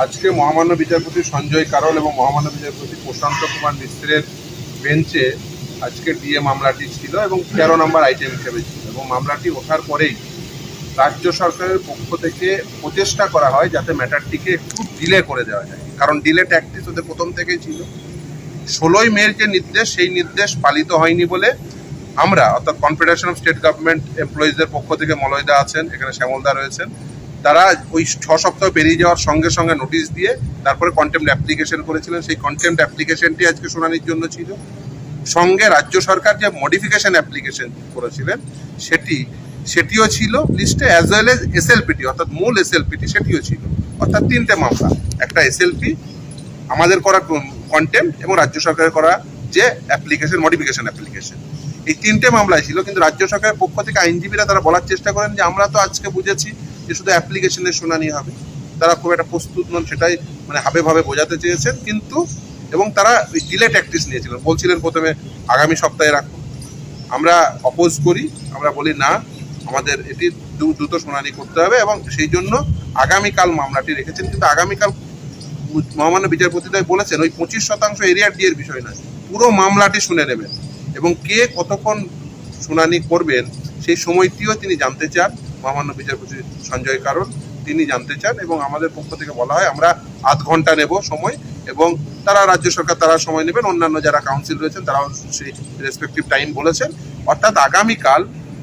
আজকে মহামান্য বিচারপতি সঞ্জয় কারল এবং মহামান্য বিচারপতি প্রশান্ত কুমার মিশ্রের বেঞ্চে আজকে ডিএ মামলাটি ছিল এবং তেরো নম্বর আইটেম হিসেবে ছিল এবং মামলাটি ওঠার পরেই রাজ্য সরকারের পক্ষ থেকে প্রচেষ্টা করা হয় যাতে ম্যাটারটিকে একটু ডিলে করে দেওয়া যায়। কারণ ডিলে ট্যাকটিস ওদের প্রথম থেকেই ছিল। ষোলোই মের যে নির্দেশ, সেই নির্দেশ পালিত হয়নি বলে আমরা, অর্থাৎ কনফেডারেশন অফ স্টেট গভর্নমেন্ট এমপ্লয়িজদের পক্ষ থেকে মলয়দা আছেন, এখানে শ্যামলদা রয়েছেন তারা ওই ছ সপ্তাহ পেরিয়ে যাওয়ার সঙ্গে সঙ্গে নোটিশ দিয়ে তারপরে কন্টেম্প অ্যাপ্লিকেশন করেছিলেন। সেই কন্টেম্প অ্যাপ্লিকেশনটি আজকে শুনানির জন্য ছিল। সঙ্গে রাজ্য সরকার যে মডিফিকেশন অ্যাপ্লিকেশন করেছিলেন, সেটি, সেটিও ছিল লিস্টে অ্যাজ ওয়েল এজ এসএলপিটি অর্থাৎ মূল এসএলপিটি সেটিও ছিল। অর্থাৎ তিনটে মামলা, একটা এসএলপি আমাদের করা কন্টেম্প এবং রাজ্য সরকারের করা যে অ্যাপ্লিকেশন মডিফিকেশন অ্যাপ্লিকেশন এই তিনটে মামলায় ছিল, কিন্তু রাজ্য সরকারের পক্ষ থেকে আইনজীবীরা তারা বলার চেষ্টা করেন যে আমরা তো আজকে বুঝেছি যে শুধু অ্যাপ্লিকেশনের শুনানি হবে, তারা খুব একটা প্রস্তুত নন, সেটাই মানে হাবে ভাবে বোঝাতে চেয়েছেন, কিন্তু, এবং তারা ডিলে ট্যাকটিস নিয়েছিলেন, বলছিলেন প্রথমে আগামী সপ্তাহে রাখুন। আমরা অপোজ করি, আমরা বলি না, আমাদের এটি দ্রু- দ্রুত শুনানি করতে হবে, এবং সেই জন্য আগামীকাল মামলাটি রেখেছেন, কিন্তু আগামীকাল মহামান্য বিচারপতিদ্বয় বলেছেন, ওই পঁচিশ শতাংশ এরিয়ার ডিএর বিষয় নয়, পুরো মামলাটি শুনে নেবেন। এবং কে কতক্ষণ শুনানি করবেন, সেই সময়টিও তিনি জানতে চান মহামান্য বিচারপতি সঞ্জয় কারণ, তিনি জানতে চান এবং আমাদের পক্ষ থেকে বলা হয়, আমরা আধ ঘণ্টা নেব সময় এবং তারা রাজ্য সরকার তারা সময় নেবেন, অন্যান্য যারা কাউন্সিল রয়েছেন তারাও সেই রেসপেক্টিভ টাইম বলেছেন। অর্থাৎ আগামীকাল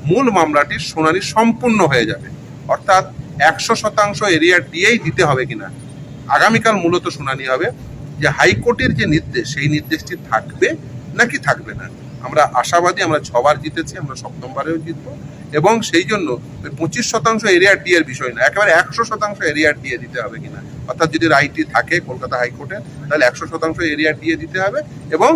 মূল মামলাটির শুনানি সম্পূর্ণ হয়ে যাবে। অর্থাৎ একশো শতাংশ এরিয়া দিয়েই দিতে হবে কিনা। আগামীকাল মূলত শুনানি হবে যে হাইকোর্টের যে নির্দেশ, সেই নির্দেশটি থাকবে নাকি থাকবে না। আমরা আশাবাদী, আমরা ছবার জিতেছি, আমরা সপ্তমবারেও জিতবো। এবং সেই জন্য পঁচিশ শতাংশ এরিয়ার ডি এর বিষয় না, একেবারে একশো শতাংশ এরিয়ার ডিএ দিতে হবে কিনা। অর্থাৎ যদি রাইটটি থাকে কলকাতা হাইকোর্টে, তাহলে একশো শতাংশ এরিয়ার ডিএ দিতে হবে। এবং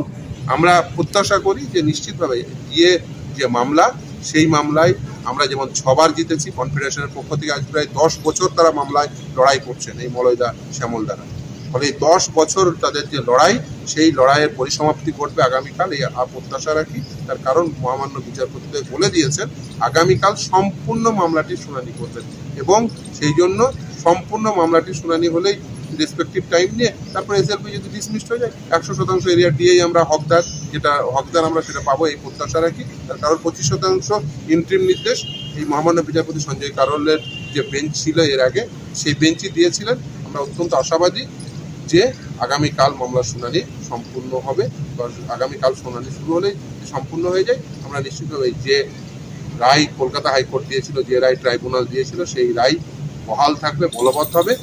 আমরা প্রত্যাশা করি যে নিশ্চিতভাবে ডিএ যে মামলা, সেই মামলায় আমরা যেমন ছবার জিতেছি কনফেডারেশনের পক্ষ থেকে আজ প্রায় দশ বছর তারা মামলায় লড়াই করছেন এই মলয়দা শ্যামল শ্যামলদারা ফলে দশ বছর তাদের যে লড়াই, সেই লড়াইয়ের পরিসমাপ্তি ঘটবে আগামীকাল। এই প্রত্যাশা রাখি। তার কারণ মহামান্য বিচারপতিদের বলে দিয়েছেন, আগামীকাল সম্পূর্ণ মামলাটি শুনানি করবেন এবং সেই জন্য সম্পূর্ণ মামলাটি শুনানি হলেই রেসপেক্টিভ টাইম নিয়ে তারপরে এসএলপি যদি ডিসমিসড হয়ে যায়, একশো শতাংশ এরিয়া দিয়েই আমরা হকদার, যেটা হকদার আমরা সেটা পাবো, এই প্রত্যাশা রাখি। তার কারণ পঁচিশ শতাংশ ইন্ট্রিম নির্দেশ। এই মহামান্য বিচারপতি সঞ্জয় কারলের যে বেঞ্চ ছিল এর আগে, সেই বেঞ্চই দিয়েছিলেন। আমরা অত্যন্ত আশাবাদী যে আগামীকাল মামলার শুনানি সম্পূর্ণ হবে আগামীকাল শুনানি শুরু হলে সম্পূর্ণ হয়ে যায়। আমরা নিশ্চিতভাবে যে রায় কলকাতা হাইকোর্ট দিয়েছিল, যে রায় ট্রাইব্যুনাল দিয়েছিল, সেই রায় বহাল থাকবে, বলবৎ হবে।